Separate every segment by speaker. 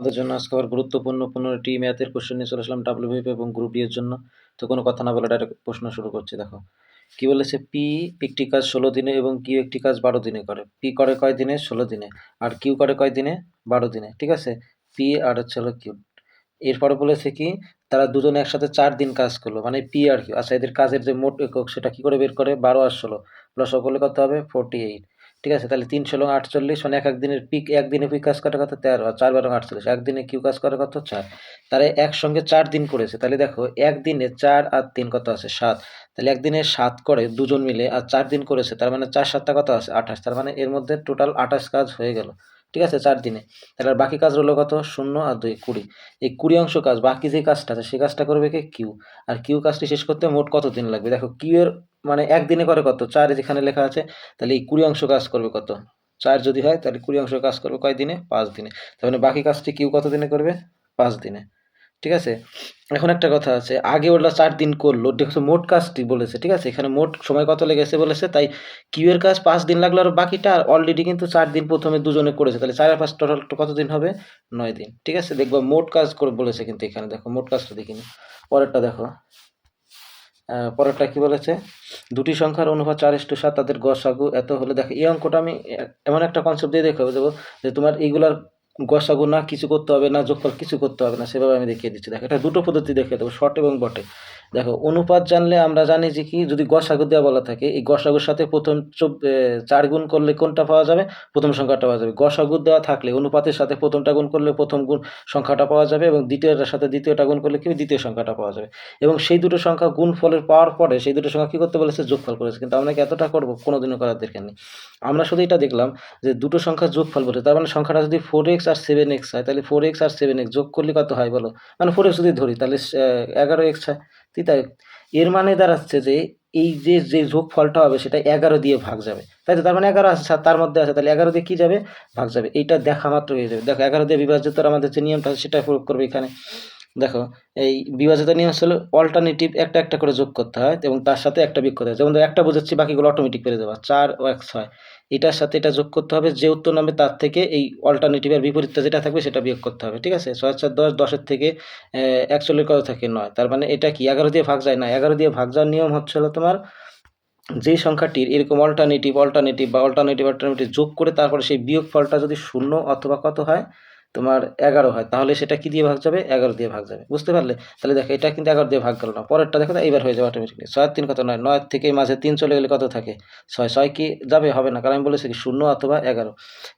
Speaker 1: আপনাদের জন্য আজকে আবার গুরুত্বপূর্ণ পনেরোটি ম্যাথের কোশ্চেন নিয়ে চলে আসলাম ডাব্লিউভিপি এবং গ্রুপ ডি এর জন্য। তো কোনো কথা না বলে ডাইরেক্ট প্রশ্ন শুরু করছি, দেখো। কি বলেছে? পি একটি কাজ ষোলো দিনে এবং কিউ একটি কাজ বারো দিনে করে। পি করে কয় দিনে? ষোলো দিনে। আর কিউ করে কয় দিনে? বারো দিনে। ঠিক আছে? পি আর হচ্ছে হলো কিউ এরপরে বলেছে কি? তারা দুজনে একসাথে চার দিন কাজ করল। মানে পি আর কিউ আচ্ছা এদের কাজের যে মোট একক, সেটা কি করে বের করে? বারো আর ষোলো। প্লাস সকলে কত হবে? ফোরটি এইট ঠিক আছে? তাহলে তিনশো লং আটচল্লিশ মানে এক একদিনের পিক একদিনে পিক কাজ করার কথা, তেরো, চার বারো আটচল্লিশ। একদিনে কিউ কাজ করার কথা, চার। তারা একসঙ্গে চার দিন করেছে। তাহলে দেখো একদিনে চার আর তিন কত আছে? সাত। তাহলে একদিনে সাত করে দুজন মিলে আর চার দিন করেছে, তার মানে চার সাতটা কত আছে? আঠাশ। তার মানে এর মধ্যে টোটাল আঠাশ কাজ হয়ে গেল। ঠিক আছে? চার দিনে। তাহলে বাকি কাজ হলো কত? শূন্য আর দুই, কুড়ি। এই কুড়ি অংশ কাজ, বাকি যে কাজটা আছে সেই কাজটা করবে কে? কিউ আর কিউ কাজটি শেষ করতে মোট কত দিন লাগবে? দেখো কিউ এর মানে একদিনে করে কত? চার যেখানে লেখা আছে, তাহলে এই কুড়ি অংশ কাজ করবে কত? চার যদি হয়, তাহলে কুড়ি অংশ কাজ করবে কয় দিনে? পাঁচ দিনে। তার মানে বাকি কাজটি কিউ কত দিনে করবে? পাঁচ দিনে। ঠিক আছে? এখন একটা কথা আছে, আগে ওরা চার দিন করল, দেখছ মোট কাজটি বলেছে, ঠিক আছে? এখানে মোট সময় কত লেগেছে বলেছে, তাই কিউ এর কাজ পাঁচ দিন লাগল আর বাকিটা অলরেডি কিন্তু চার দিন প্রথমে দুজনে করেছে, তাহলে চার পাঁচ টোটাল কত দিন হবে? নয় দিন। ঠিক আছে? দেখব মোট কাজ করে বলেছে কিন্তু এখানে, দেখো, মোট কাজটা দেখিনি। পরেরটা দেখো। পরেরটা কি বলেছে? দুটি সংখ্যার অনুপাত চার ইস্টু সাত, তাদের গসাগু এত হলে দেখো, এই অঙ্কটা আমি এমন একটা কনসেপ্ট দিয়ে দেখাবো যে তোমার এইগুলার গসাগু না কিছু করতে হবে না, যোগফল কিছু করতে হবে না, সেভাবে আমি দেখিয়ে দিচ্ছি। দেখো, এটা দুটো পদ্ধতি দেখিয়ে দেবো শর্ট এবং বটে দেখো, অনুপাত জানলে আমরা জানি যে কি, যদি গসাগু দেওয়া বলা থাকে, এই গসাগুর সাথে প্রথম চার গুণ করলে কোনটা পাওয়া যাবে? প্রথম সংখ্যাটা পাওয়া যাবে। গসাগু দেওয়া থাকলে অনুপাতের সাথে প্রথমটা গুণ করলে প্রথম গুণ সংখ্যাটা পাওয়া যাবে এবং দ্বিতীয়টার সাথে দ্বিতীয়টা গুণ করলে কি? দ্বিতীয় সংখ্যাটা পাওয়া যাবে। এবং সেই দুটো সংখ্যা গুণ ফলের পাওয়ার পরে সেই দুটো সংখ্যা কী করতে বলেছে? যোগফল করেছে। কিন্তু আমরা কি এতটা করব? কোনোদিনও করার দরকার নেই। আমরা শুধু এটা দেখলাম যে দুটো সংখ্যা যোগফল বলে, তার মানে সংখ্যাটা যদি ফোর এক্স আর সেভেন এক্স হয়, তাহলে ফোর এক্স আর সেভেন এক্স যোগ করলে কত হয় বলো? মানে ফোর এক্স যদি ধরি, তাহলে এগারো এক্স হয়। তাই? এর মানে দাঁড়াচ্ছে যে, এই যে যে যোগ ফলটা হবে, সেটা এগারো দিয়ে ভাগ যাবে। তাই তো? তার মানে এগারো আছে তার মধ্যে আছে, তাহলে এগারো দিয়ে কী যাবে? ভাগ যাবে। এইটা দেখা মাত্র হয়ে যাবে। দেখো, এগারো দিয়ে বিভাজিত আমাদের যে নিয়মটা আছে, সেটা প্রয়োগ করবে এখানে। দেখো, এই বিভাজিত নিয়ম হলো অল্টারনেটিভ একটা একটা করে যোগ করতে হয় এবং তার সাথে একটা বিয়োগ করতে হয়। যেমন একটা বোঝাচ্ছি, বাকিগুলো অটোমেটিক পেরে দেওয়া চার ও এক, ছয়। এটার সাথে এটা যোগ করতে হবে, যে উত্তর নামে তার থেকে এই অল্টারনেটিভের বিপরীতটা যেটা থাকবে সেটা বিয়োগ করতে হবে, ঠিক আছে? ছয়, চার, দশ, দশের থেকে একচল্লিশ কত থাকে? নয়। তার মানে এটা কি? এগারো দিয়ে ভাগ যায় না। এগারো দিয়ে ভাগ যাওয়ার নিয়ম হচ্ছে হলো তোমার যেই সংখ্যাটির এরকম অল্টারনেটিভ অল্টারনেটিভ বা অল্টারনেটিভ অল্টারনেটিভ যোগ করে তারপরে সেই বিয়োগ ফলটা যদি শূন্য অথবা কত হয় তোমার এগারো হয়, তাহলে সেটা কি দিয়ে ভাগ যাবে? এগারো দিয়ে ভাগ যাবে, বুঝতে পারলে? তাহলে দেখো, এটা কিন্তু এগারো দিয়ে ভাগ গেল না, পরেরটা দেখো এইবার হয়ে যাবে অটোমেটিকলি ছয় তিন কত নয়? নয় থেকে মাঝে তিন চলে গেলে কত থাকে? ছয় ছয় কি যাবে? হবে না, কারণ আমি বলেছি কি, শূন্য অথবা এগারো।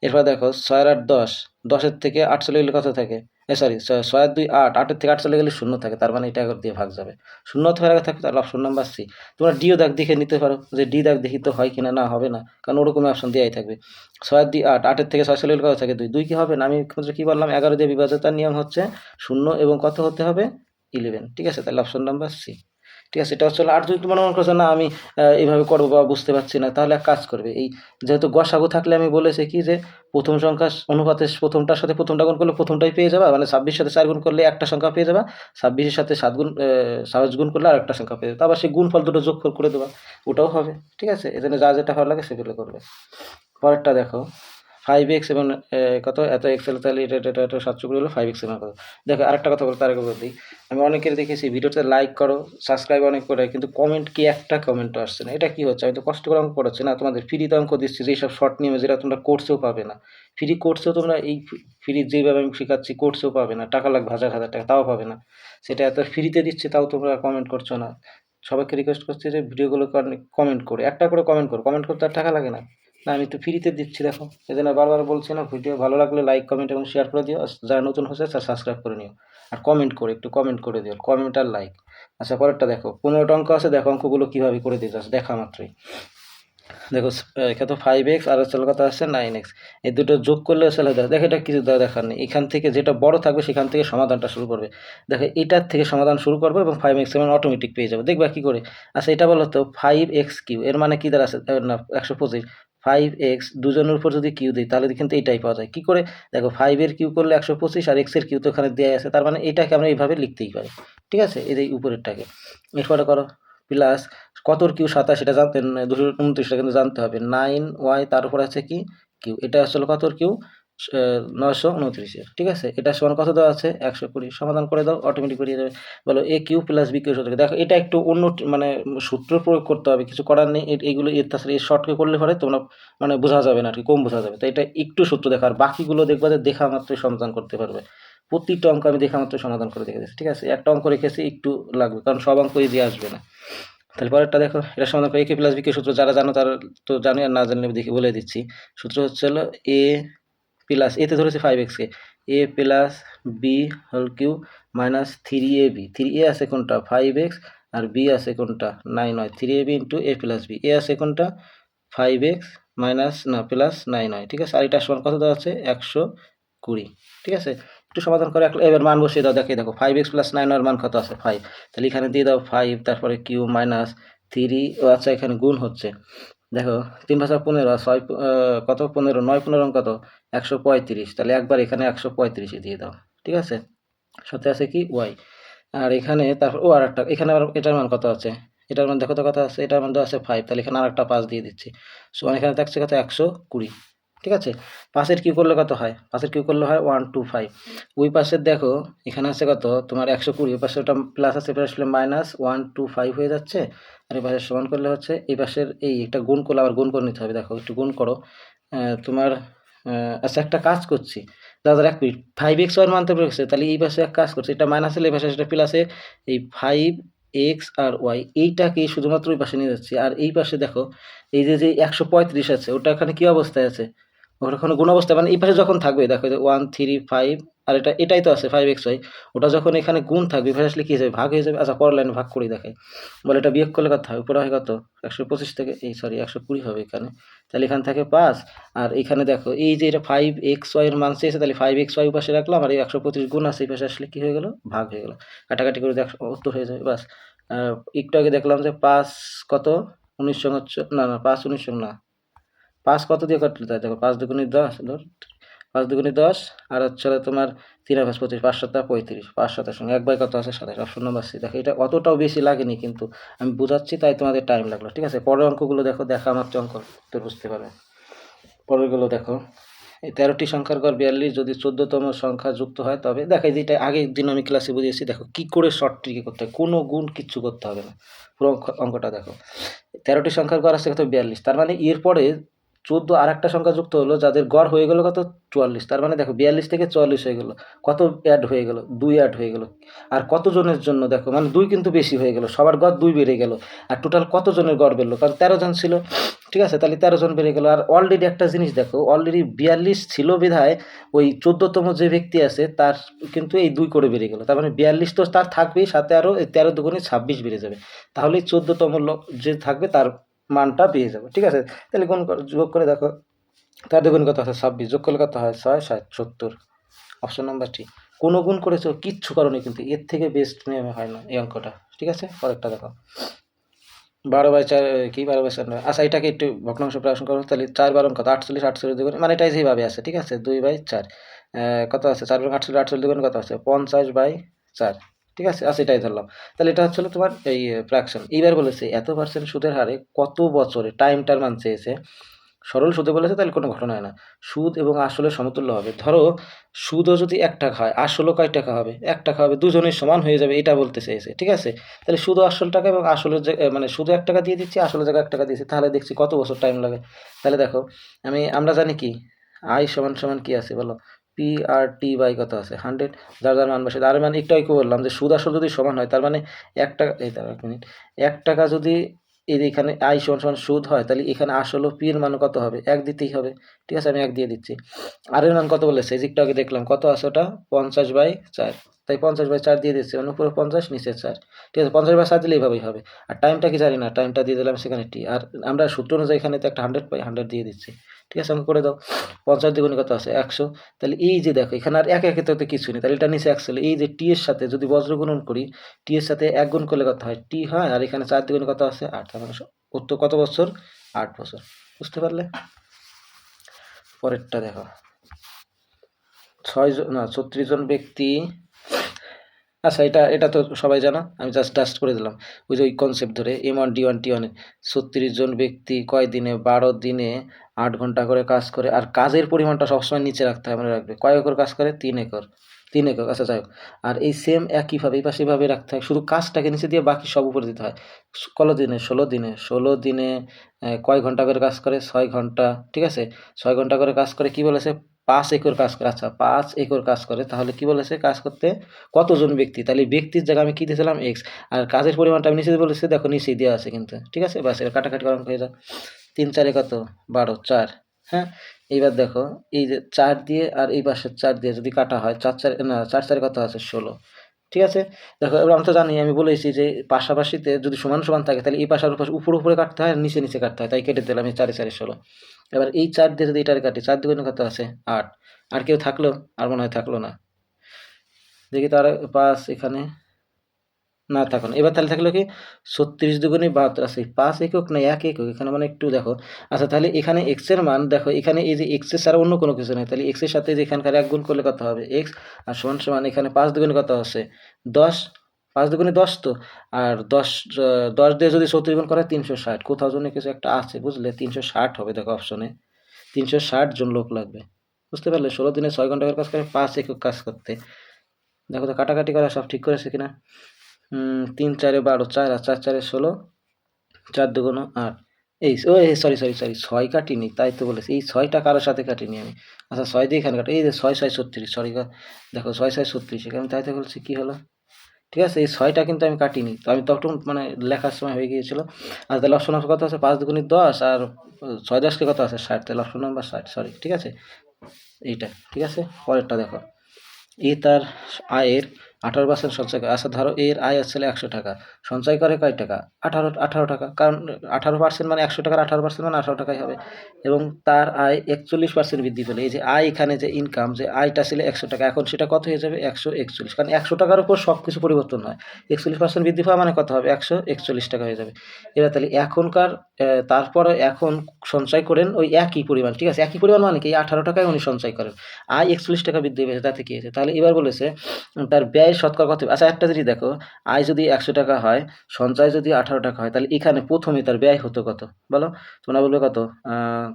Speaker 1: এরপর দেখো, ছয় আর আট দশ, দশের থেকে আট চলে গেলে কত থাকে? সরি ছয় দুই আট, আটের থেকে আট চলে গেলে শূন্য থাকে, তার মানে এটা এগারো দিয়ে ভাগ যাবে। শূন্য অথবা আগে থাকে তাহলে অপশন নাম্বার সি তোমরা ডিও দাগ দেখে নিতে পারো যে ডি দাগ দেখি তো হয় কিনা, না হবে না, কারণ ওরকমই অপশন দেওয়াই থাকবে। ছয় দুই আট, আটের থেকে ছয় চলে গেলে কত থাকে? দুই। দুই কি হবে না? আমি কি বললাম? এগারো দিয়ে বিভাজতার নিয়ম হচ্ছে শূন্য এবং কত হতে হবে? ইলেভেন ঠিক আছে, তাহলে অপশন নাম্বার সি ঠিক আছে, এটা হচ্ছে আর যদি তোমার মনে করছ না, আমি এইভাবে করব বা বুঝতে পারছি না, তাহলে এক কাজ করবে, এই যেহেতু গসাগু থাকলে আমি বলেছি কি যে, প্রথম সংখ্যা অনুপাতে প্রথমটার সাথে প্রথমটা গুণ করলে প্রথমটাই পেয়ে যাবা মানে ছাব্বিশ সাথে চার গুণ করলে একটা সংখ্যা পেয়ে যাবা, ছাব্বিশের সাথে সাত গুণ সাত গুণ করলে আর একটা সংখ্যা পেয়ে যাবে, তারপর সেই গুণফল দুটো যোগফল করে দেবা, ওটাও হবে, ঠিক আছে, এজন্য যা যেটা ভালো লাগে সেগুলো করবে। পরেরটা দেখো ফাইভ এক্স এবং কত? এত এক্সেল তাহলে এটা এটা এটা সাতশো করে হলো ফাইভ এক্স এবং কত দেখো, আরেকটা কথা বলতে আরেকবার বলে। দিই আমি অনেকের দেখেছি ভিডিওতে লাইক করো সাবস্ক্রাইব অনেক করে, কিন্তু কমেন্ট কি একটা কমেন্টও আসছে না। এটা কি হচ্ছে? আমি তো কষ্ট করে অঙ্ক করাচ্ছি না। তোমাদের ফ্রিতে অঙ্ক দিচ্ছি যেসব শর্ট নিয়মে যেটা তোমরা কোর্সেও পাবে না। ফ্রি কোর্সেও তোমরা এই ফ্রি যেভাবে আমি শেখাচ্ছি কোর্সেও পাবে না। টাকা লাগবে হাজার হাজার টাকা, তাও পাবে না। সেটা এত ফ্রিতে দিচ্ছে, তাও তোমরা কমেন্ট করছ না। সবাইকে রিকোয়েস্ট করছি যে ভিডিওগুলো কমেন্ট করে। একটা করে কমেন্ট করো। কমেন্ট করতে আর টাকা লাগে না। না, আমি তো ফ্রিতে দিচ্ছি, দেখো। এই জন্য বারবার বলছি না, ভিডিও ভালো লাগলে লাইক কমেন্ট এবং শেয়ার করে দিও। যারা নতুন হচ্ছে তারা সাবস্ক্রাইব করে নিও। আর কমেন্ট করে, একটু কমেন্ট করে দিও। কমেন্ট আর লাইক আচ্ছা পরেরটা দেখো। পনেরোটা অঙ্ক আছে, দেখো অঙ্কগুলো কীভাবে করে দিতে আছে দেখা মাত্রই। দেখো এখানে তো ফাইভ এক্স আর হচ্ছে কথা আছে নাইন এক্স এই দুটো যোগ করলে আসলে দেখো, এটা কিছু দেখার নেই। এখান থেকে যেটা বড় থাকবে, সেখান থেকে সমাধানটা শুরু করবে। দেখো, এটার থেকে সমাধান শুরু করবে এবং ফাইভ এক্স এমন অটোমেটিক পেয়ে যাবে। দেখবা কী করে? আচ্ছা এটা বলো তো ফাইভ এক্স কিউ এর মানে কী দাঁড়াচ্ছে? আছে না, একশো পঁচিশ। ফাইভ এক্স দুজনের উপর যদি কিউ দিই, তাহলে কিন্তু এইটাই পাওয়া যায়। কী করে? দেখো ফাইভের কিউ করলে একশো পঁচিশ আর এক্সের কিউ তো এখানে দেওয়া আছে, তার মানে এটাকে আমরা এইভাবে লিখতেই পারি। ঠিক আছে? এই যে উপরেরটাকে। এরপরে করো প্লাস কতর কিউ সাতাশ সেটা জানতেন দুশো উনত্রিশটা কিন্তু জানতে হবে। নাইন ওয়াই তার উপর আছে কি? কিউ এটা আসলে কতর কিউ নয়শো উনত্রিশে ঠিক আছে? এটা সমান কত দেওয়া আছে? একশো কুড়ি। সমাধান করে দাও অটোমেটিক বেরিয়ে যাবে। বলো A cube plus B cube সূত্র দেখো, এটা একটু অন্য মানে সূত্র প্রয়োগ করতে হবে, কিছু করার নেই। এইগুলো এর তাছাড়া এই শর্টকে করলে পরে তোমরা মানে বোঝা যাবে না আর কি, কম বোঝা যাবে। তো এটা একটু সূত্র দেখা, আর বাকিগুলো দেখবা যে দেখা মাত্রই সমাধান করতে পারবে। প্রতিটা অঙ্ক আমি দেখা মাত্র সমাধান করে দেখে দিচ্ছি ঠিক আছে? একটা অঙ্ক রেখেছি, একটু লাগবে, কারণ সব অঙ্ক দিয়ে আসবে না। তাহলে পরেরটা দেখো, এটা সমাধান করে এ কে প্লাস বি কে সূত্র, যারা জানো তারা তো জানি আর না জানলে দেখে বলে দিচ্ছি। সূত্র হচ্ছে হলো এ প্লাস এতে ধরেছে ফাইভ এক্সকে A plus B whole cube minus three A B three A আছে কোনটা? ফাইভ এক্স আর বি আছে কোনটা? নাইন হয় three A B into A plus B A আছে কোনটা? ফাইভ এক্স মাইনাস না প্লাস নাইন হয় ঠিক আছে? আর এটা সমান কত দেওয়া আছে? একশো কুড়ি, ঠিক আছে? একটু সমাধান করে এবার মান বসিয়ে দাও, দেখে দেখো ফাইভ এক্স প্লাস নাইন এর মান কত আছে? ফাইভ তাহলে এখানে দিয়ে দাও ফাইভ তারপরে কিউ মাইনাস থ্রি ও আচ্ছা এখানে গুণ হচ্ছে। দেখো, তিন ভাষা পনেরো, ছয় কত? পনেরো, নয়, পনেরো কত একশো পঁয়ত্রিশ। তাহলে একবার এখানে একশো পঁয়ত্রিশে দিয়ে দাও, ঠিক আছে? সাথে আছে কি? ওয়াই। আর এখানে তারপর ও, আর একটা এখানে আবার এটার মান কত আছে? এটার মান দেখো তো কত আছে? এটার মান তো আছে ফাইভ তাহলে এখানে আর একটা পাঁচ দিয়ে দিচ্ছি। সো এখানে থাকছে কত? একশো কুড়ি, ঠিক আছে? পাশের কিউ করলে কত হয়? পাশের কিউ করলে হয় ওয়ান টু ফাইভ ওই পাশের দেখো, এখানে আছে কত? তোমার একশো কুড়ি, ওই পাশে ওটা প্লাস আছে plus minus one two five হয়ে যাচ্ছে। আর এই পাশের সমান করলে হচ্ছে এই পাশের এই একটা গুণ করলে আবার গুণ করে নিতে হবে। দেখো, একটু গুণ করো। তোমার আচ্ছা একটা কাজ করছি। দাদা, এক মিনিট। ফাইভ এক্স ওয়ার মানতে পেরেছে, তাহলে এই পাশে এক কাজ করছে। এটা মাইনাস এই পাশে সেটা প্লাসে এই ফাইভ এক্স আর ওয়াই এইটাকে শুধুমাত্র ওই পাশে নিয়ে যাচ্ছি। আর এই পাশে দেখো, এই যে যে একশো পঁয়ত্রিশ আছে, ওটা এখানে কী অবস্থায় আছে? ওখানে গুণ অবস্থায় মানে এই পাশে যখন থাকবে, দেখো ওয়ান থ্রি ফাইভ আর এটা, এটাই তো আছে ফাইভ এক্স ওয়াই ওটা যখন এখানে গুণ থাকবে এখানে আসলে কী যাবে? ভাগ হয়ে যাবে? আচ্ছা পরের লাইনে ভাগ করে দেখাই। বলে এটা বিয়োগ করলে কত হয় উপরে হয় কত? একশো পঁচিশ থেকে, এই সরি একশো কুড়ি হবে এখানে। তাহলে এখান থেকে পাঁচ। আর এখানে দেখো, এই যে এটা ফাইভ এক্স ওয়াই এর মান চেয়েছে, তাহলে ফাইভ এক্স ওয়াই পাশে রাখলাম, আর এই একশো পঁচিশ গুণ আছে এই পাশে আসলে কী হয়ে গেলো? ভাগ হয়ে গেলো। কাটাকাটি করে দেখ উত্তর হয়ে যাবে, বাস। একটু আগে দেখলাম যে পাঁচ কত? উনিশ সঙ্গে না না, পাঁচ উনিশ সঙ্গে না। পাঁচ কত দিয়ে কাটলে? তাই দেখো, পাঁচ দুগুণি দশ পাঁচ দুগুণে দশ, আর হচ্ছে তোমার তিন পাঁচ পঁচিশ, পাঁচ পঁয়ত্রিশ, পাঁচ সাতের সঙ্গে একবার কত আছে? সাতাশ, অপশন নম্বর সি দেখো, এটা অতটাও বেশি লাগেনি কিন্তু আমি বোঝাচ্ছি, তাই তোমাদের টাইম লাগল, ঠিক আছে? পরের অঙ্কগুলো দেখো, দেখা আমার অঙ্ক তো বুঝতে পারবে। পরেরগুলো দেখো, এই তেরোটি সংখ্যার গড় বিয়াল্লিশ, যদি চোদ্দতম সংখ্যা যুক্ত হয়, তবে দেখো যেটা আগের দিন আমি ক্লাসে বুঝিয়েছি, দেখো, কি করে শর্ট ট্রিকে করতে হয়? কোনো গুণ কিচ্ছু করতে হবে না। পুরো অঙ্ক- অঙ্কটা দেখো। তেরোটি সংখ্যার গড় আছে কত? বিয়াল্লিশ। তার মানে এরপরে চোদ্দ আর একটা সংখ্যা যুক্ত হলো, যাদের গড় হয়ে গেলো কত? চুয়াল্লিশ। তার মানে দেখো, বিয়াল্লিশ থেকে চুয়াল্লিশ হয়ে গেলো। কত অ্যাড হয়ে গেল? দুই অ্যাড হয়ে গেল। আর কতজনের জন্য দেখো মানে দুই কিন্তু বেশি হয়ে গেল। সবার গড় দুই বেড়ে গেল। আর টোটাল কতজনের গড় বেরলো? কারণ তেরো জন ছিল। ঠিক আছে? তাহলে তেরো জন বেড়ে গেল। আর অলরেডি একটা জিনিস দেখো অলরেডি বিয়াল্লিশ ছিল বিধায় ওই চোদ্দোতম যে ব্যক্তি আছে, তার কিন্তু এই দুই করে বেড়ে গেল। তার মানে বিয়াল্লিশ তো তার থাকবেই, সাথে আরও তেরো দুগুণে ছাব্বিশ বেড়ে যাবে। তাহলে চোদ্দতম লোক যে থাকবে, তার মানটা পেয়ে যাব, ঠিক আছে? তাহলে গুণ করে, যোগ করে দেখো, তার দুগুণ কত হয়? ছাব্বিশ, যোগ করলে কত হয়? ছয় ষাট সত্তর। অপশন নাম্বার টি কোনো গুণ করেছ, কিচ্ছু কারণে কিন্তু, এর থেকে বেস্ট নেমে হয় না এই অঙ্কটা, ঠিক আছে? পরেরটা দেখো। বারো বাই চার কি? বারো বাই চার আচ্ছা এটাকে একটু ভগ্নাংশ প্রশ্ন করো, তাহলে চার বারো কত? আটচল্লিশ আটচল্লিশ দুগুণ মানে এটাই যেভাবে আছে, ঠিক আছে? দুই বাই চার কত আছে? চার বাই আটচল্লিশ আটচল্লিশ দুগুণ কত আছে? পঞ্চাশ বাই চার। ঠিক আছে? আচ্ছা এটাই ধরলাম। তাহলে এটা হচ্ছে হলো তোমার এই ফ্র্যাকশন এইবার বলেছে, এত পার্সেন্ট সুদের হারে কত বছরে টাইম টাইমটার মান চেয়েছে? সরল সুদে বলেছে, তাহলে কোনো ঘটনা হয় না। সুদ এবং আসলে সমতুল্য হবে। ধরো, সুদও যদি এক টাকা হয়, আসলও কয় টাকা হবে? এক টাকা হবে, দুজনের সমান হয়ে যাবে, এটা বলতে চেয়েছে, ঠিক আছে? তাহলে শুধু আসল টাকা এবং আসলের মানে শুধু এক টাকা দিয়ে দিচ্ছি, আসলের জায়গায় এক টাকা দিয়েছি, তাহলে দেখছি কত বছর টাইম লাগে। তাহলে দেখো, আমি, আমরা জানি কি? আয় সমান সমান কি আছে বলো? পি আর টি বাই কত আছে? হান্ড্রেড যার যার মান বসে। আর মানে একটু আগে বললাম যে সুদ আসল যদি সমান হয়, তার মানে এক টাকা, এই এক মিনিট এক টাকা যদি এই এখানে আই সমান সমান সুদ হয়, তাহলে এখানে আসল পি এর মান কত হবে? এক দিতেই হবে। ঠিক আছে, আমি এক দিয়ে দিচ্ছি। আর এর মান কত বলেছে? এই যে একটু আগে দেখলাম, কত আছে ওটা? পঞ্চাশ বাই চার। তাই পঞ্চাশ বাই চার দিয়ে দিচ্ছি মানে উপরে পঞ্চাশ, নিচে চার। ঠিক আছে, পঞ্চাশ বাই চার দিলে এইভাবেই হবে। আর টাইমটা কি জানি না টাইমটা দিয়ে দিলাম সেখানে টি আর আমরা সূত্র অনুযায়ী এখানে তো একটা হান্ড্রেড পাই হান্ড্রেড দিয়ে দিচ্ছি। ঠিক আছে করে দাও। পঞ্চাশ দ্বিগুণে কত আছে? একশো। তাহলে এই যে দেখো, এখানে আর এক একে তো কিছু নেই। তাহলে এটা নিচে একশো এই যে টি এর সাথে যদি বজ্র গুণন করি, টি এর সাথে এক গুণ করলে কত হয়? টি হয়। আর এখানে চার দ্বিগুণে কত আছে? আট। তার মানে উত্তর কত বছর? আট বছর। বুঝতে পারলে? পরেরটা দেখো। ছয় জন না, ছত্রিশ জন ব্যক্তি আচ্ছা এটা এটা তো সবাই জানা। আমি জাস্ট ডাস্ট করে দিলাম। ওই যে ওই কনসেপ্ট ধরে M one D one T ওয়ানে ছত্রিশ জন ব্যক্তি কয় দিনে বারো দিনে আট ঘণ্টা করে কাজ করে, আর কাজের পরিমাণটা সবসময় নিচে রাখতে হয়, মনে রাখবে। কয় একর কাজ করে? তিন একর। তিন একর আচ্ছা যাই হোক। আর এই সেম একইভাবে এই পাশে এভাবে রাখতে হয়। শুধু কাজটাকে নিচে দিয়ে বাকি সব উপরে দিতে হয়। কত দিনে? ষোলো দিনে। ষোলো দিনে কয় ঘণ্টা করে কাজ করে? ছয় ঘণ্টা, ঠিক আছে? ছয় ঘণ্টা করে কাজ করে কি বলেছে? পাঁচ একর কাজ করে আচ্ছা পাঁচ একর কাজ করে, তাহলে কি বলেছে কাজ করতে? কতজন ব্যক্তি? তাহলে ব্যক্তির জায়গায় আমি কী দিয়েছিলাম? এক্স আর কাজের পরিমাণটা আমি নিচে বলেছি, দেখো নিচেই দেওয়া আছে কিন্তু, ঠিক আছে? বাস এবার কাটাকাটি করা হয়ে যাক। তিন চারে কত? বারো, চার হ্যাঁ? এইবার দেখো, এই যে চার দিয়ে আর এই পাশের চার দিয়ে যদি কাটা হয়, চার চার, না, চার চারে কত আছে? ষোলো। ঠিক আছে? দেখো, এবার আমি তো জানি, আমি বলেছি যে পাশাপাশিতে যদি সমান সমান থাকে, তাহলে এই পাশার উপর, উপরে উপরে কাটতে হয় নিচে নিচে কাটতে হয়, তাই কেটে দিলাম এই চারে চারে ষোলো। এবার এই চার দিয়ে যদি এটার কাটি, চার দুগুণে কত আছে? আট। আর কেউ থাকল? আর মনে হয় থাকল না। দেখি তার পাঁচ এখানে। না থাকো না এবার তাহলে থাকল কি, ছত্রিশ দুগুণে বাহাত্তর আছে পাঁচ একক না এক একক? এখানে মানে একটু দেখো। আচ্ছা তাহলে এখানে এক্সের মান, দেখো, এখানে এই যে এক্সের ছাড়া অন্য কোনো কিছু নেই। তাহলে এক্সের সাথে যে এখানকার এক গুণ করলে কত হবে? এক্স আর সমান সমান এখানে পাঁচ দুগুণে কত আছে দশ। পাঁচ দুগুণে দশ তো? আর দশ দশ দিয়ে যদি চৌত্রিশ গুণ করে তিনশো ষাট। কোথাও জন্য কিছু একটা আছে, বুঝলে? তিনশো ষাট হবে, দেখো অপশনে তিনশো ষাট জন লোক লাগবে। বুঝতে পারলে? ষোলো দিনে ছয় ঘণ্টা করে কাজ করে, পাঁচ একক কাজ করতে। দেখো তো, কাটাকাটি করা সব ঠিক করেছে কিনা? তিন চারে বারো, চার আর চার চারে ষোলো, চার দুগুণ আট। এই ও সরি সরি সরি ছয় কাটিনি, তাই তো বলেছি। এই ছয়টা কারোর সাথে কাটিনি আমি। আচ্ছা ছয় দিয়ে এখানে কাটি। এই যে ছয় ছয়, ছত্রিশ সরি দেখো, ছয় ছয়, ছত্রিশ এখানে তাই তো বলছি, কী হলো? ঠিক আছে, এই ছয়টা কিন্তু আমি কাটিনি। তো আমি তখন মানে লেখার সময় হয়ে গিয়েছিল। আর তাহলে অপশন নম্বর কত আছে? পাঁচ দুগুণি দশ আর ছয় দশকে কত আছে? ষাট। তাহলে অপশন নম্বর ষাট সরি ঠিক আছে? এইটা, ঠিক আছে? পরেরটা দেখো। এ তার আয়ের আঠারো পার্সেন্ট সঞ্চয় করে। আচ্ছা ধরো এর আয় আসলে একশো টাকা। সঞ্চয় করে কয় টাকা? আঠারো আঠারো টাকা। কারণ আঠারো পার্সেন্ট মানে একশো টাকার আঠারো পার্সেন্ট মানে আঠারো টাকাই হবে। এবং তার আয় একচল্লিশ পার্সেন্ট বৃদ্ধি পেলে। এই যে আয় এখানে যে ইনকাম যে আয়টা ছিল একশো টাকা, এখন সেটা কত হয়ে যাবে? একশো একচল্লিশ। কারণ একশো টাকার উপর সব কিছু পরিবর্তন হয়। একচল্লিশ পার্সেন্ট বৃদ্ধি পাওয়া মানে কত হবে? একশো একচল্লিশ টাকা হয়ে যাবে। এবার তাহলে এখনকার তারপরে এখন সঞ্চয় করেন ওই একই পরিমাণ। ঠিক আছে? একই পরিমাণ মানে কি? আঠারো টাকায় উনি সঞ্চয় করেন। আয় একচল্লিশ টাকা বৃদ্ধি পেয়েছে। তাতে কি হয়েছে? তাহলে এবার বলেছে, তার ব্যয় শতকরা কত? আচ্ছা একটা জিনিস দেখো, আয় যদি একশো টাকা হয়, সঞ্চয় যদি আঠারো টাকা হয়, তাহলে এখানে প্রথমে তার ব্যয় হতো কত? বলো, তোমরা বলবে কত?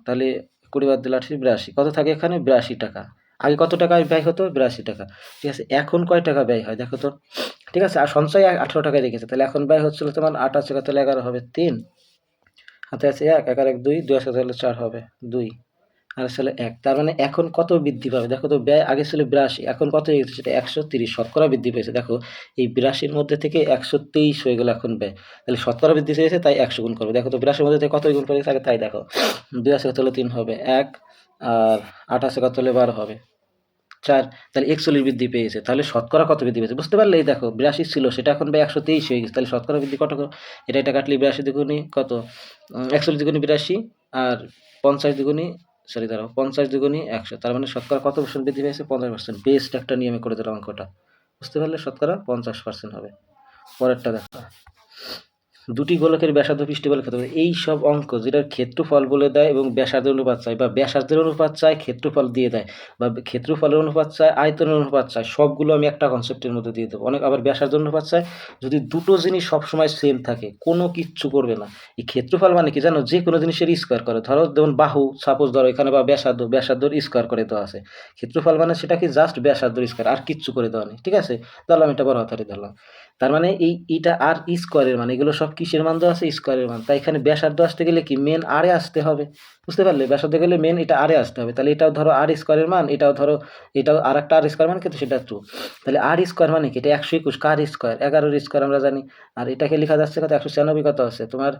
Speaker 1: তাহলে কুড়ি বাদ দিলে আঠাশি, বিরাশি। কত থাকে এখানে? বিরাশি টাকা। আগে কত টাকা ব্যয় হতো? বিরাশি টাকা। ঠিক আছে, এখন কয় টাকা ব্যয় হয়? দেখো তো। ঠিক আছে, আর সঞ্চয় আঠারো টাকায় রেখেছে। তাহলে এখন ব্যয় হচ্ছিল তোমার আঠাশ টাকা তাহলে এগারো হবে তিন। হাতে আছে এক এগারো এক দুই দুই আসে তাহলে চার হবে দুই। আর আসলে এক, তার মানে এখন কত বৃদ্ধি পাবে? দেখো তো ব্যয় আগে ছিল বিরাশি, এখন কত হয়ে গেছে? সেটা একশো তিরিশ, শতকরা বৃদ্ধি পেয়েছে। দেখো, এই বিরাশির মধ্যে থেকে একশো তেইশ হয়ে গেলো এখন ব্যয়। তাহলে শতকরা বৃদ্ধি পেয়েছে তাই একশো গুণ করবে। দেখো তো বিরাশির মধ্যে থেকে কত গুণ করে থাকে তাই দেখো। বিরাশি কত হলে তিন হবে? এক, আর আঠাশে কত হলে বারো হবে? চার, তাহলে একচল্লিশ বৃদ্ধি পেয়েছে। তাহলে শতকরা কত বৃদ্ধি পেয়েছে? বুঝতে পারলে এই দেখো, বিরাশি ছিল, সেটা এখন ভাই একশো তেইশ হয়ে গেছে। তাহলে শতকরা বৃদ্ধি কত? এটা এটা কাটলে বিরাশি দ্বিগুণী কত? একচল্লিশ দ্বিগুণী বিরাশি, আর পঞ্চাশ দ্বিগুণী সরি দাঁড়াও, পঞ্চাশ দুগুণই একশো। তার মানে শতকরা কত পার্সেন্ট বৃদ্ধি পেয়েছে? পঞ্চাশ পার্সেন্ট বেস্ট একটা নিয়মে করে দিলাম অঙ্কটা। বুঝতে পারলে শতকরা পঞ্চাশ পার্সেন্ট হবে। পরেরটা দেখো। দুটি গোলকের ব্যাসার্ধ পৃষ্ঠ বলে খেতে এই সব অঙ্ক যেটার ক্ষেত্রফল বলে দেয় এবং ব্যাসার্ধের অনুপাত চায় বা ব্যাসার্ধের অনুপাত চায়, ক্ষেত্রফল দিয়ে দেয় বা ক্ষেত্রফলের অনুপাত চায়, আয়তনের অনুপাত চায়, সবগুলো আমি একটা কনসেপ্টের মধ্যে দিয়ে দেবো। অনেক আবার ব্যাসার্ধের অনুপাত চায়। যদি দুটো জিনিস সবসময় সেম থাকে, কোনো কিচ্ছু করবে না। এই ক্ষেত্রফল মানে কি জানো? যে কোনো জিনিসের স্কোয়ার করে। ধরো যেমন বাহু সাপোজ ধরো এখানে বা ব্যাসার্ধ, ব্যাসার্ধর স্কোয়ার করে দেওয়া আছে। ক্ষেত্রফল মানে সেটা কি? জাস্ট ব্যাসার্ধর স্কোয়ার আর কিচ্ছু করে দেওয়া নেই। ঠিক আছে? ধরলাম এটা বড় হাতারে ধরলাম। তার মানে এই এটা আর স্কোয়ারের মান, এগুলো সব কিসের মান দেওয়া আছে? স্কোয়ারের মান। তাই এখানে ব্যাসার্ধ আসতে গেলে কি মেন আরে আসতে হবে? বুঝতে পারলে? ব্যাসার্ধ গেলে মেন এটা আরে আসতে হবে। তাহলে এটাও ধরো আর স্কোয়ারের মান, এটাও ধরো, এটাও আর একটা আর স্কোয়ার মান, কিন্তু সেটা টু তাহলে আর স্কোয়ার মানে কি? এটা একশো একুশ। কার স্কোয়ার এগারোর স্কোয়ার আমরা জানি। আর এটাকে লেখা যাচ্ছে কত? একশো ছিয়ানব্বই কত আছে? তোমার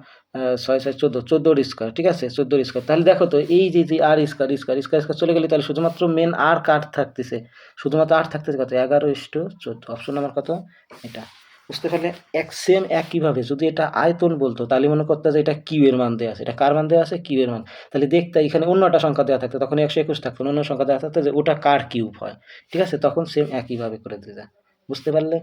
Speaker 1: ছয় ছয়, চোদ্দ। চোদ্দোর স্কোয়ার ঠিক আছে? চোদ্দোর স্কোয়ার তাহলে দেখো তো, এই যে যে R square square square square চলে গেলে তাহলে শুধুমাত্র মেন আর কাট থাকতেছে? শুধুমাত্র আর থাকতেছে কত? এগারো ইস্টু চোদ্দ। অপশন নাম্বার কত? এটা। বুঝতে পারলে এক সেম একইভাবে যদি এটা আয়তন বলতো, তাহলে মনে করতে যে এটা কিউ এর মান দেওয়া আছে। এটা কার মান দেওয়া আছে? কিউ এর মান। তাহলে দেখতে এখানে অন্য একটা সংখ্যা দেওয়া থাকতো, তখন একশো একুশ থাকতো, অন্য সংখ্যা দেওয়া থাকতো যে ওটা কার কিউব হয়। ঠিক আছে? তখন সেম একইভাবে করে দিতে। বুঝতে পারলে?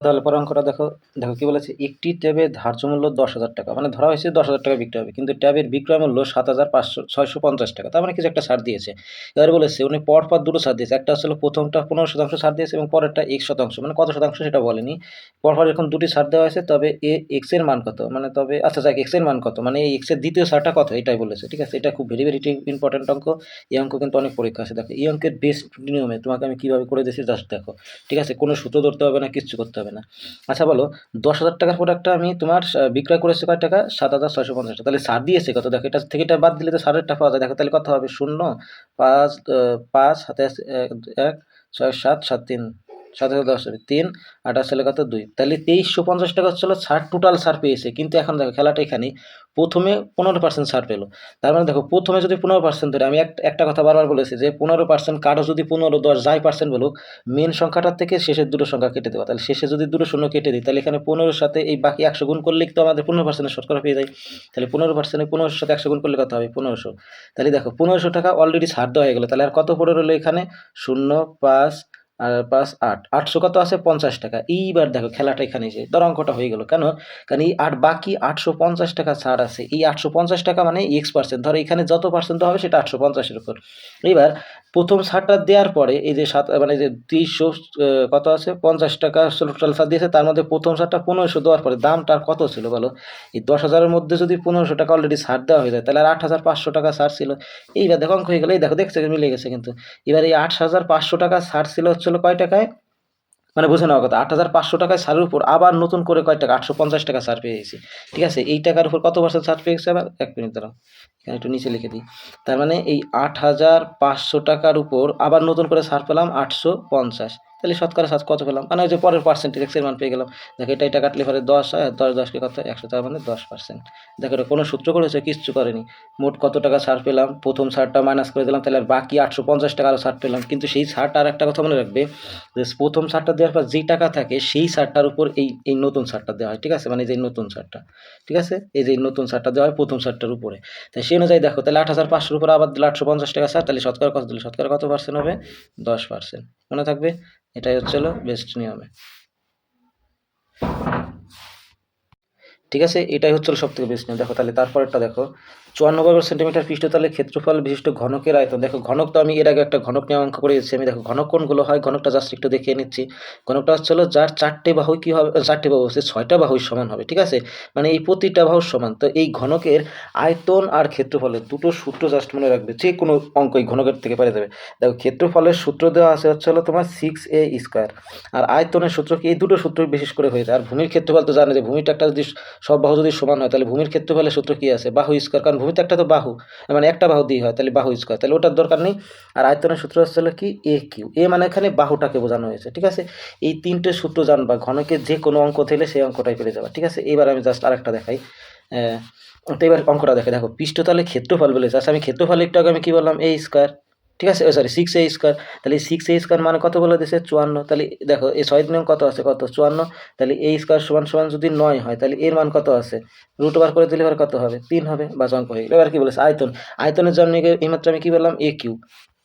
Speaker 1: তাহলে পরের অঙ্কটা দেখো দেখো কি বলেছে? একটি ট্যাবের ধার্য মূল্য দশ হাজার টাকা। মানে ধরা হয়েছে দশ হাজার টাকা বিক্রি হবে, কিন্তু ট্যাবের বিক্রয় মূল্য সাত হাজার পাঁচশো, ছয়শো পঞ্চাশ টাকা। তার মানে কিছু একটা ছাড় দিয়েছে। এবার বলেছে, উনি পর পর দুটো ছাড় দিয়েছে। একটা হচ্ছিল প্রথমটা পনেরো শতাংশ ছাড় দিয়েছে এবং পরেরটা এক শতাংশ। মানে কত শতাংশ সেটা বলেনি। পরপর এরকম দুটি ছাড় দেওয়া হয়েছে, তবে এ এক্সের মান কত? মানে তবে আচ্ছা যাক এক্সের মান কত? মানে এই এক্সের দ্বিতীয় ছাড়টা কত? এটাই বলেছে, ঠিক আছে? এটা খুব ভেরি ভেরি ইম্পর্টেন্ট অঙ্ক। এই অঙ্ক কিন্তু অনেক পরীক্ষা আছে। দেখো, এই অঙ্কের বেস্ট নিয়মে তোমাকে আমি কীভাবে করে দিয়েছি জাস্ট দেখো। ঠিক আছে? কোনো সূত্র ধরতে হবে না, কিচ্ছু করতে হবে না। আচ্ছা বলো, দশ হাজার টাকার প্রোডাক্টটা আমি তোমার বিক্রয় করেছি কয় টাকা? সাত হাজার ছয়শো পঞ্চাশ তাহলে সার দিয়েছে কত? দেখো, এটা থেকে এটা বাদ দিলে তো সারের টাকা পাওয়া যায়। দেখো, তাহলে কত হবে? শূন্য, পাঁচ পাঁচ, হাতে এক, ছয়, সাত সাত, তিন। সাত হাজার দশ তিন, আঠাশ সালে কত দুই। তাহলে তেইশশো পঞ্চাশ টাকা হচ্ছিল ছাড় টোটাল ছাড় পেয়েছে। কিন্তু এখন দেখো খেলাটা এখানে প্রথমে পনেরো পার্সেন্ট ছাড় পেল। তার মানে দেখো, প্রথমে যদি পনেরো পার্সেন্ট ধরে, আমি এক- একটা কথা বারবার বলেছি যে পনেরো পার্সেন্ট কারও যদি পনেরো দশ যাই পার্সেন্ট বলুক মেন সংখ্যাটার থেকে শেষের দুটো সংখ্যা কেটে দেওয়া তাহলে শেষে যদি দুটো শূন্য কেটে দিই, তাহলে এখানে পনেরোর সাথে এই বাকি একশো গুণ করলে তো আমাদের পনেরো পার্সেন্টের শতকরা পেয়ে যায়। তাহলে পনেরো পার্সেন্টে পনেরোশোর সাথে একশো গুণ করলে কত হবে? পনেরোশো। তাহলে দেখো, পনেরোশো টাকা অলরেডি ছাড় দেওয়া হয়ে গেলো। তাহলে আর কত পড়ে রইল এখানে? শূন্য, পাঁচ আর পাঁচ আট, আটশো কত আছে? পঞ্চাশ টাকা। এইবার দেখো খেলাটা এখানে যে ধর অঙ্কটা হয়ে গেলো। কেন? কারণ এই আট বাকি আটশো পঞ্চাশ টাকা ছাড় আছে। এই আটশো পঞ্চাশ টাকা মানে এক্স পার্সেন্ট ধরো এখানে যত পার্সেন্ট হবে সেটা আটশো পঞ্চাশের উপর। এবার প্রথম ছাড়টা দেওয়ার পরে এই যে সাত মানে যে তিনশো কত আছে? পঞ্চাশ টাকা টোটাল ছাড় দিয়েছে। তার মধ্যে প্রথম ছাড়টা পনেরোশো দেওয়ার পরে দামটা কত ছিল বলো? এই দশ হাজারের মধ্যে যদি পনেরোশো টাকা অলরেডি ছাড় দেওয়া হয়ে যায়, তাহলে আর আট হাজার পাঁচশো টাকা ছাড় ছিল। এইবার দেখো অঙ্ক হয়ে গেলো। এই দেখো, দেখছে? মিলে গেছে কিন্তু। এবার এই আট হাজার পাঁচশো টাকা ছাড় ছিল হচ্ছিল কয় টাকায়? মানে বুঝে নেওয়ার কথা। আট হাজার পাঁচশো টাকায় সারের উপর আবার নতুন করে কয় টাকা? আটশো পঞ্চাশ টাকা সার পেয়ে গেছি। ঠিক আছে? এই টাকার উপর কত পার্সেন্ট সার পেয়ে গেছে আবার? এক মিনিট দাঁড়াও। এখানে একটু নিচে লিখে দিই। তার মানে এই আট হাজার পাঁচশো টাকার উপর আবার নতুন করে সার পেলাম আটশো পঞ্চাশ। তাহলে শতকরা সাত কত পেলাম? মানে যে পরের পার্সেন্টেজ এক্সের মান পেয়ে গেলাম। দেখো, এটা এটা কাটলে পরে দশ হয় দশ দশকে কত? একশো তার মানে দশ পার্সেন্ট দেখো, এটা কোনো সূত্র করেছে, কিচ্ছু করেনি। মোট কত টাকা ছাড় পেলাম? প্রথম ছাড়টা মাইনাস করে দিলাম, তাহলে আর বাকি আটশো পঞ্চাশ টাকা আরও ছাড় পেলাম। কিন্তু সেই ছাড়টা আর একটা কথা মনে রাখবে, যে প্রথম ছাড়টা দেওয়ার পর যেই টাকা থাকে, সেই ছাড়টার উপর এই এই নতুন ছাড়টা দেওয়া হয়, ঠিক আছে? মানে যে নতুন ছাড়টা, ঠিক আছে? এই যে নতুন ছাড়টা দেওয়া হয় প্রথম ছাড়টার উপরে। তাই সেই অনুযায়ী দেখো, তাহলে আট হাজার পাঁচশোর উপর আবার দিলে আটশো পঞ্চাশ টাকা ছাড়, তাহলে শতকরা কত দিলে? শতকরা কত পার্সেন্ট হবে? দশ পার্সেন্ট মনে থাকবে? এটাই হচ্ছে হলো বেস্ট নিয়মে। ঠিক আছে? এটাই হচ্ছে সব থেকে বেস্ট নিয়ম। দেখো, তাহলে তারপরেরটা দেখো। চুয়ান্ন বর্গ সেন্টিমিটার পৃষ্ঠতলে ক্ষেত্রফল বিশিষ্ট ঘনকের আয়তন। দেখো, ঘনক তো আমি এর আগে একটা ঘনক নিয়ে অঙ্ক করে আমি দেখো, ঘনক কোনগুলো হয়? ঘনকটা জাস্ট একটু দেখিয়ে নিচ্ছি। ঘনকটা হচ্ছে হলো যার চারটে বাহু কী হবে? চারটে বাহু হচ্ছে ছয়টা বাহুই সমান হবে, ঠিক আছে? মানে এই প্রতিটা বাহু সমান। তো এই ঘনকের আয়তন আর ক্ষেত্রফলের দুটো সূত্র জাস্ট মনে রাখবে। যে কোনো অঙ্ক এই ঘনকের থেকে পারে যাবে। দেখো, ক্ষেত্রফলের সূত্র দেওয়া আছে হচ্ছে হলো তোমার সিক্স এ স্কোয়ার আর আয়তনের সূত্র কি? এই দুটো সূত্র বিশেষ করে হয়ে যায়। আর ভূমির ক্ষেত্রফল তো জানে যে ভূমিটা একটা যদি সব বাহু যদি সমান হয়, তাহলে ভূমির ক্ষেত্রফলের সূত্র কী আছে? বাহু স্কোয়ার কারণ ভূমিতে একটা তো বাহু মানে একটা বাহু দিয়ে হয়, তাহলে বাহু স্কোয়ার তাহলে ওটার দরকার নেই। আর আয়তনের সূত্র হচ্ছে কি এ কিউ এ মানে এখানে বাহুটাকে বোঝানো হয়েছে, ঠিক আছে? এই তিনটে সূত্র জানবা, ঘনকে যে কোনো অঙ্ক থেলে সেই অঙ্কটাই পেরে যাবা, ঠিক আছে? এবার আমি জাস্ট আরেকটা দেখাই। তো এবার অঙ্কটা দেখে দেখো পৃষ্ঠতলে ক্ষেত্রফল বলে জাস্ট আমি ক্ষেত্রফল একটু আগে আমি কী বললাম এ স্কোয়ার ঠিক আছে? সরি সিক্স এ স্কোয়ার তাহলে সিক্স এ স্কোয়ার মানে কত বলে দিয়েছে চুয়ান্ন। তাহলে দেখো, এই ছয় নিয়ম কত আছে? কত? চুয়ান্ন। তাহলে এ স্কোয়ার সমান সমান যদি নয় হয়, তাহলে এর মান কত আছে? রুট ওভার করে দিলে এবার কত হবে? তিন হবে বা অঙ্ক হয়ে গেল। এবার কি বলেছে? আয়তন। আয়তনের জন্য এইমাত্র আমি কি বললাম? এ কিউ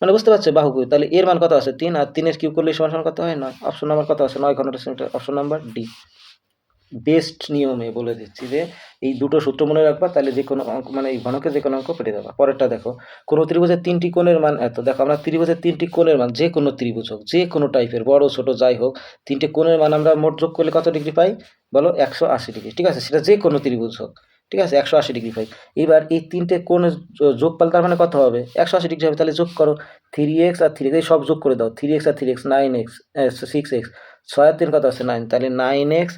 Speaker 1: মানে বুঝতে পারছ? বাহু কিউ তাহলে এর মান কত আছে? তিন। আর তিনের কিউ করলে সমান সমান কত হয়? নয়। অপশন নাম্বার কত আছে? নয় ঘণ্টা অপশন নাম্বার ডি বেস্ট নিয়মে বলে দিচ্ছি যে, এই দুটো সূত্র মনে রাখবা, তাহলে যে কোনো অঙ্ক মানে এই ঘনকে যে কোনো অঙ্ক পেটে দেবা পরেরটা দেখো, কোনো ত্রিভুজের তিনটি কোণের মান এত? দেখো, আমরা ত্রিভুজের তিনটি কোণের মান, যে কোনো ত্রিভুজ হোক, যে কোনো টাইপের বড়, ছোট, যাই হোক, তিনটে কোণের মান আমরা মোট যোগ করলে কত ডিগ্রি পাই? বলো, একশো আশি ডিগ্রি ঠিক আছে? সেটা যে কোনো ত্রিভুজ হোক। ঠিক আছে? একশো আশি ডিগ্রি পাই। এবার এই তিনটে যো- যোগফল তার মানে কত হবে? একশো আশি ডিগ্রি হবে, তাহলে যোগ করো। থ্রি এক্স আর থ্রি এই সব যোগ করে দাও। থ্রি এক্স আর three x nine x six x ছয় তিন কত আছে? নাইন তাহলে নাইন এক্স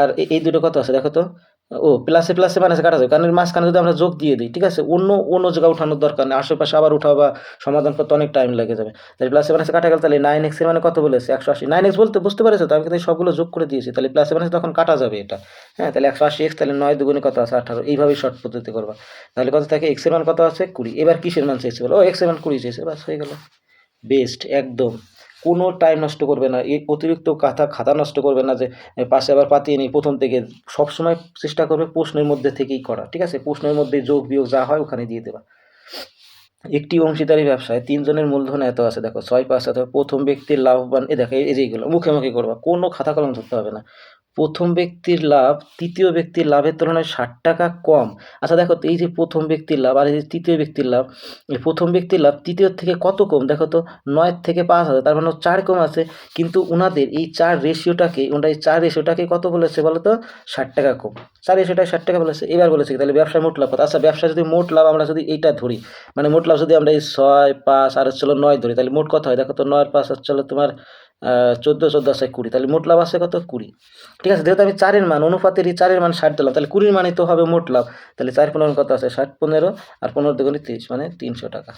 Speaker 1: আর এই দুটো কত আছে? দেখো তো। ও প্লাসে প্লাসে মানে কাটা যাবে। কারণ মাঝখানে যদি আমরা যোগ দিয়ে দিই, ঠিক আছে? অন্য অন্য জায়গায় উঠানোর দরকার নেই। আশেপাশে আবার উঠাও বা সমাধান করতে অনেক টাইম লেগে যাবে। তাহলে প্লাসে মানে কাটা গেল, তাহলে নাইন এক্সের মানে কত বলেছে? একশো আশি। নাইন এক্স বলতে বুঝতে পেরেছ তো? আমি কিন্তু সবগুলো যোগ করে দিয়েছি। তাহলে প্লাসে মানে তখন কাটা যাবে এটা। হ্যাঁ তাহলে একশো আশি এক্স তাহলে নয় দুগুণে কত আছে? আঠারো। এইভাবেই শর্ট পদ্ধতি করবা। তাহলে কত থাকে? এক্সের মান কত আছে? কুড়ি। এবার কিসের মান চেয়েছে বলো? ও এক্সের মান কুড়ি চেয়েছে বাস হয়ে গেল। বেস্ট একদম। কোনো টাইম নষ্ট করবে না। এই অতিরিক্ত কাঁথা, খাতা নষ্ট করবে না যে পাশে আবার পাতিয়ে নিই প্রথম থেকে সবসময় চেষ্টা করবে প্রশ্নের মধ্যে থেকেই করা। ঠিক আছে? প্রশ্নের মধ্যে যোগ, বিয়োগ যা হয় ওখানে দিয়ে দেবা একটি অংশীদারি ব্যবসায় তিনজনের মূলধন এত আছে। দেখো, ছয়, পাঁচ প্রথম ব্যক্তির লাভবান এ দেখো, এই যেগুলো মুখে মুখে করবা। কোনো খাতা কলম ধরতে হবে না। প্রথম ব্যক্তির লাভ, তৃতীয় ব্যক্তির লাভের তুলনায় ষাট টাকা কম। আচ্ছা দেখো, এই যে প্রথম ব্যক্তির লাভ আর এই যে তৃতীয় ব্যক্তির লাভ, এই প্রথম ব্যক্তির লাভ তৃতীয় থেকে কত কম? দেখো তো নয় থেকে পাঁচ হাজার, তার মানে চার কম আছে। কিন্তু ওনাদের এই চার রেশিওটাকে ওনারা এই চার রেশিওটাকে কত বলেছে বলো তো? ষাট টাকা কম। চার রেশিওটাকে ষাট টাকা বলেছে, এবার বলেছে তাহলে ব্যবসায় মোট লাভ কত? আচ্ছা ব্যবসা যদি মোট লাভ আমরা যদি এইটা ধরি মানে মোট লাভ যদি আমরা এই ছয়, পাঁচ আর হচ্ছে হলো নয় ধরি, তাহলে মোট কত হয়? দেখো তো, নয়, পাঁচ হচ্ছে হলো তোমার চোদ্দ চোদ্দ আছে কুড়ি। তাহলে মোট লাভ আছে কত? কুড়ি। ঠিক আছে, যেহেতু আমি চারের মান, অনুপাতের এই চারের মান ষাট দিলাম, তাহলে কুড়ির মানে তো হবে মোট লাভ। তাহলে চার পনেরো কত আছে? ষাট পনেরো, আর পনেরো দুগুণে তিরিশ মানে তিনশো টাকা।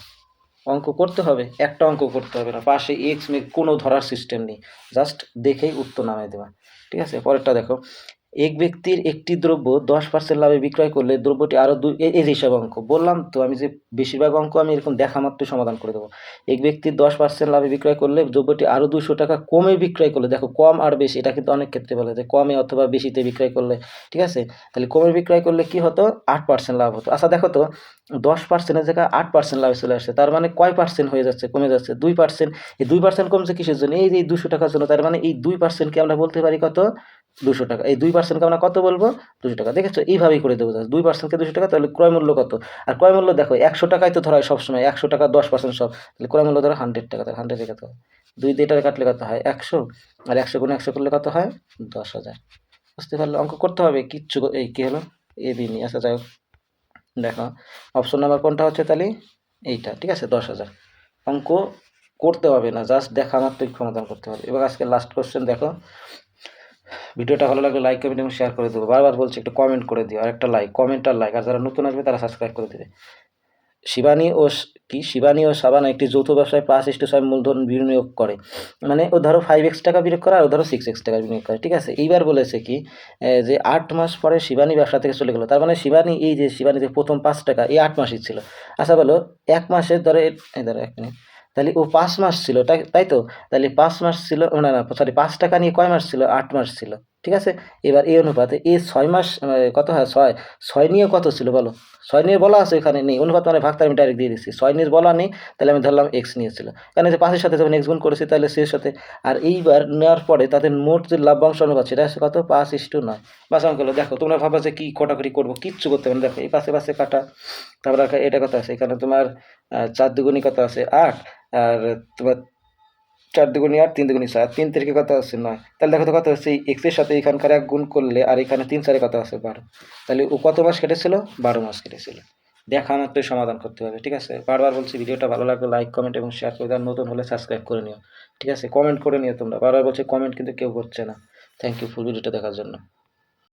Speaker 1: অঙ্ক করতে হবে, একটা অঙ্ক করতে হবে না। পাশে এক্স মে কোনো ধরার সিস্টেম নেই। জাস্ট দেখেই উত্তর নামিয়ে দেওয়া ঠিক আছে, পরেরটা দেখো। এক ব্যক্তির একটি দ্রব্য দশ পার্সেন্ট লাভে বিক্রয় করলে দ্রব্যটি আরও দুই এই যে হিসাব অঙ্ক, বললাম তো আমি যে বেশিরভাগ অঙ্ক আমি এরকম দেখা মাত্রই সমাধান করে দেবো। এক ব্যক্তির দশ পার্সেন্ট লাভে বিক্রয় করলে দ্রব্যটি আরও দুশো টাকা কমে বিক্রয় করলে, দেখো কম আর বেশি, এটা কিন্তু অনেক ক্ষেত্রে বলে যে কমে অথবা বেশিতে বিক্রয় করলে, ঠিক আছে? তাহলে কমে বিক্রয় করলে কি হতো? আট পার্সেন্ট লাভ হতো। আচ্ছা দেখো তো, দশ পার্সেন্টের জায়গায় আট পার্সেন্ট লাভে চলে আসছে, তার মানে কয় পার্সেন্ট হয়ে যাচ্ছে? কমে যাচ্ছে। দুই পার্সেন্ট এই দুই পার্সেন্ট কমছে কিসের জন্য? এই যে দুশো টাকার জন্য, তার মানে এই দুই পার্সেন্টকে আমরা বলতে পারি কত? দুশো টাকা। এই দুই পার্সেন্টকে আমরা কত বলব? দুশো টাকা। দেখেছ? এইভাবেই করে দেবো। দুই পার্সেন্টকে দুশো টাকা, তাহলে ক্রয় মূল্য কত? আর ক্রয় মূল্য দেখো, একশো টাকায় তো ধরা হয় সবসময়। একশো টাকা দশ পার্সেন্ট সব। তাহলে ক্রয় মূল্য ধরো হান্ড্রেড টাকা। তাহলে হান্ড্রেড কত? দুই দিয়ে কাটলে কত হয়? একশো। আর একশো গুণ একশো করলে কত হয়? দশ হাজার। বুঝতে পারলে? অঙ্ক করতে হবে। কিচ্ছু এই কী হলো? এ দিনই আচ্ছা যাই দেখো। অপশন নাম্বার কোনটা হচ্ছে তাহলে? এইটা। ঠিক আছে? দশ হাজার। অঙ্ক করতে হবে না। জাস্ট দেখা মাত্রই সমাধান করতে হবে। এবার আজকে লাস্ট কোশ্চেন দেখো। ভিডিওটা ভালো লাগলে লাইক কমেন্ট এবং শেয়ার করে দেবো। বারবার বলছি, একটু কমেন্ট করে দিও আর একটা লাইক কমেন্ট আর লাইক আর যারা নতুন আসবে তারা সাবস্ক্রাইব করে দেবে। শিবানী ও কি? শিবানী ও সাবানা একটি যৌথ ব্যবসায় পাঁচ ইস্টু ছয় মূলধন বিনিয়োগ করে। মানে ও ধরো ফাইভ এক্স টাকা বিনিয়োগ করে আর ধরো সিক্স এক্স টাকা বিনিয়োগ করে, ঠিক আছে? এইবার বলেছে কি যে আট মাস পরে শিবানী ব্যবসা থেকে চলে গেলো। তার মানে শিবানী, এই যে শিবানী যে প্রথম পাঁচ টাকা, এই আট মাসই ছিল। আচ্ছা বলো, এক মাসে ধরো ধরো এক মিনিট তাহলে ও পাঁচ মাস ছিল, তাই তো? তাহলে পাঁচ মাস ছিল, না না সরি পাঁচ টাকা নিয়ে কয় মাস ছিল? আট মাস ছিল। ঠিক আছে? এবার এই অনুপাতে এই ছয় মাস কত হয়? ছয়। ছয় নিয়ে কত ছিল বলো? ছয় নিয়ে বলা আছে এখানে নেই। অনুপাত মানে ভাগটা আমি ডাইরেক্ট দিয়ে দিচ্ছি ছয় নিয়ে বলা নেই, তাহলে আমি ধরলাম এক্স নিয়েছিল। কারণ যে পাঁচের সাথে যখন এক্স গুণ করেছি, তাহলে সেই সাথে। আর এইবার নেওয়ার পরে তাদের মোট যে লাভ্যাংশ অনুপাত, সেটা আছে কত? পাঁচ ইস্টু নয়। বাস অঙ্ক হলো, দেখো, তোমরা ভাবো যে কী কটাকটি করব, কিচ্ছু করতে না। দেখো, এই পাশে পাশে কাটা। তারপর এটা কথা আছে? এখানে তোমার চার দুগুণি কথা আছে? আট। আর তোমার চার দুগুণি আট, তিন দুগুণি সাত, তিন তারিখে কত আছে নয়। তাহলে দেখো তো কত হচ্ছে এক্সের সাথে এখানকার এক গুণ করলে আর এখানে তিন চারে কত আছে বারো। তাহলে ও কত মাস কেটেছিল? বারো মাস কেটেছিল। দেখা মাত্র সমাধান করতে হবে, ঠিক আছে? বারবার বলছি, ভিডিওটা ভালো লাগলে লাইক কমেন্ট এবং শেয়ার করে দেওয়ার নতুন হলে সাবস্ক্রাইব করে নিও, ঠিক আছে? কমেন্ট করে নিও তোমরা। বারবার বলছি কমেন্ট কিন্তু কেউ করছে না। থ্যাংক ইউ ফুল ভিডিওটা দেখার জন্য।